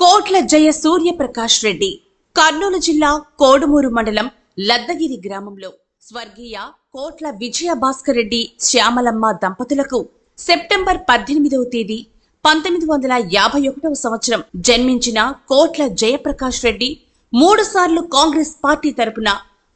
కోట్ల జయ సూర్యప్రకాష్ రెడ్డి కర్నూలు జిల్లా కోడుమూరు మండలం లద్దగిరి గ్రామంలో స్వర్గీయ కోట్ల విజయ భాస్కర్ రెడ్డి శ్యామలమ్మ దంపతులకు సెప్టెంబర్ పద్దెనిమిదవ తేదీ పంతొమ్మిది వందల యాభై ఒకటవ సంవత్సరం జన్మించిన కోట్ల జయప్రకాష్ రెడ్డి మూడు సార్లు కాంగ్రెస్ పార్టీ తరపున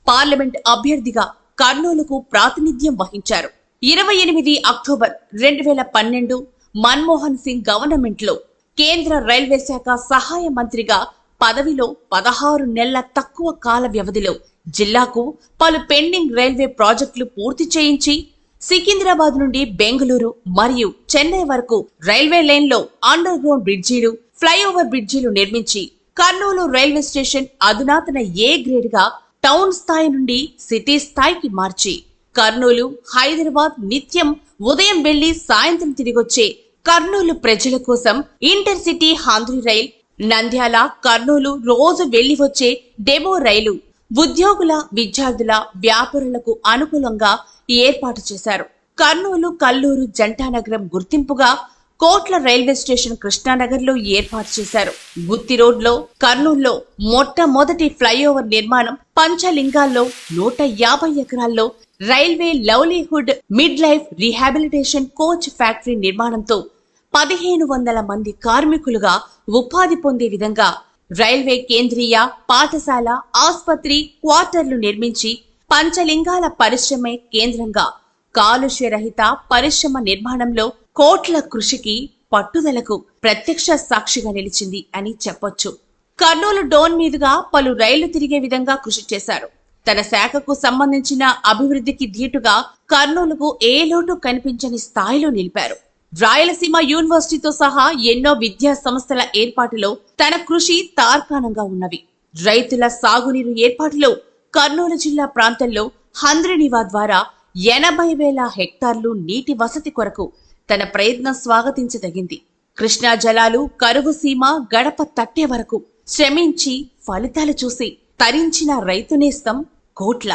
పార్లమెంట్ అభ్యర్థిగా కర్నూలుకు ప్రాతినిధ్యం వహించారు. ఇరవై ఎనిమిది అక్టోబర్ రెండు వేల పన్నెండు మన్మోహన్ సింగ్ గవర్నమెంట్లో కేంద్ర రైల్వే శాఖ సహాయ మంత్రిగా పదవిలో పదహారు నెలల తక్కువ కాల వ్యవధిలో జిల్లాకు పలు పెండింగ్ రైల్వే ప్రాజెక్టులు పూర్తి చేయించి సికింద్రాబాద్ నుండి బెంగళూరు మరియు చెన్నై వరకు రైల్వే లైన్లో అండర్ గ్రౌండ్ బ్రిడ్జీలు ఫ్లైఓవర్ బ్రిడ్జీలు నిర్మించి కర్నూలు రైల్వే స్టేషన్ అధునాతన ఏ గ్రేడ్గా టౌన్ స్థాయి నుండి సిటీ స్థాయికి మార్చి కర్నూలు హైదరాబాద్ నిత్యం ఉదయం వెళ్ళి సాయంత్రం తిరిగొచ్చే కర్నూలు ప్రజల కోసం ఇంటర్సిటీ హాంద్రి రైల్ నంద్యాల కర్నూలు రోజు వెళ్ళి వచ్చే డెమో రైలు ఉద్యోగుల విద్యార్థుల వ్యాపారులకు అనుకూలంగా ఏర్పాటు చేశారు. కర్నూలు కల్లూరు జంటానగరం గుర్తింపుగా కోట్ల రైల్వే స్టేషన్ కృష్ణానగర్లో ఏర్పాటు చేశారు. గుత్తి రోడ్లో కర్నూలులో మొట్టమొదటి ఫ్లైఓవర్ నిర్మాణం పంచలింగాల్లో నూట యాభై ఎకరాల్లో railway livelihood mid life rehabilitation coach factory నిర్మాణంతో పదిహేను వందల మంది కార్మికులుగా ఉపాధి పొందే విధంగా రైల్వే కేంద్రీయ పాఠశాల ఆసుపత్రి క్వార్టర్లు నిర్మించి పంచలింగాల పరిశ్రమే కేంద్రంగా కాలుష్య రహిత పరిశ్రమ నిర్మాణంలో కోట్ల కృషికి పట్టుదలకు ప్రత్యక్ష సాక్షిగా నిలిచింది అని చెప్పొచ్చు. కర్నూలు డోన్ మీదుగా పలు రైళ్ళు తిరిగే విధంగా కృషి చేశారు. తన శాఖకు సంబంధించిన అభివృద్ధికి ధీటుగా కర్నూలుకు ఏ లోటు కనిపించని స్థాయిలో నిలిపారు. రాయలసీమ యూనివర్సిటీతో సహా ఎన్నో విద్యా సంస్థల ఏర్పాటులో తన కృషి తార్కాణంగా ఉన్నవి. రైతుల సాగునీరు ఏర్పాటులో కర్నూలు జిల్లా ప్రాంతంలో హంద్రినివా ద్వారా ఎనభై వేల హెక్టార్లు నీటి వసతి కొరకు తన ప్రయత్నం స్వాగతించదగింది. కృష్ణా జలాలు కరువు సీమ గడప తట్టే వరకు శ్రమించి ఫలితాలు చూసి తరించిన రైతునేస్తం కోట్ల.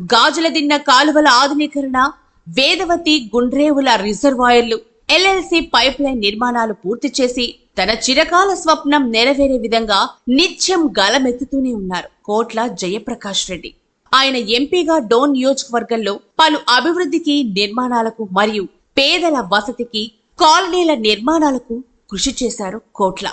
గాజుల దిన్న కాలువల ఆధునీకరణ వేదవతి గుండ్రేవుల రిజర్వాయర్లు ఎల్ఎల్సి పైప్ లైన్ నిర్మాణాలు పూర్తి చేసి తన చిరకాల స్వప్నం నెరవేరే విధంగా నిత్యం గలమెత్తుతూనే ఉన్నారు కోట్ల జయప్రకాష్ రెడ్డి. ఆయన ఎంపీగా డోన్ నియోజకవర్గంలో పలు అభివృద్ధికి నిర్మాణాలకు మరియు పేదల వసతికి కాలనీల నిర్మాణాలకు కృషి చేశారు కోట్ల.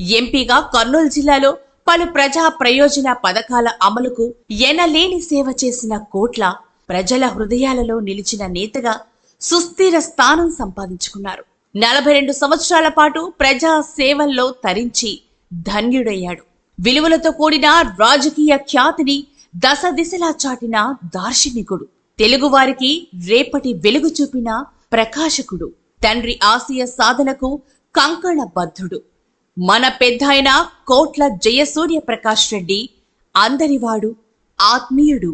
ఎంపీగా కర్నూలు జిల్లాలో పలు ప్రజా ప్రయోజన పథకాల అమలుకు ఎనలేని సేవ చేసిన కోట్ల ప్రజల హృదయాలలో నిలిచిన నేతగా సుస్థిర స్థానం సంపాదించుకున్నారు. నలభై రెండు సంవత్సరాల పాటు ప్రజా సేవల్లో తరించి ధన్యుడయ్యాడు. విలువలతో కూడిన రాజకీయ ఖ్యాతిని దశ దిశలా చాటిన దార్శనికుడు. తెలుగువారికి రేపటి వెలుగు చూపిన ప్రకాశకుడు తండ్రి ఆశయ సాధనకు కంకణ బద్ధుడు మన పెద్దాయన కోట్ల జయసూర్య ప్రకాష్ రెడ్డి అందరివాడు ఆత్మీయుడు.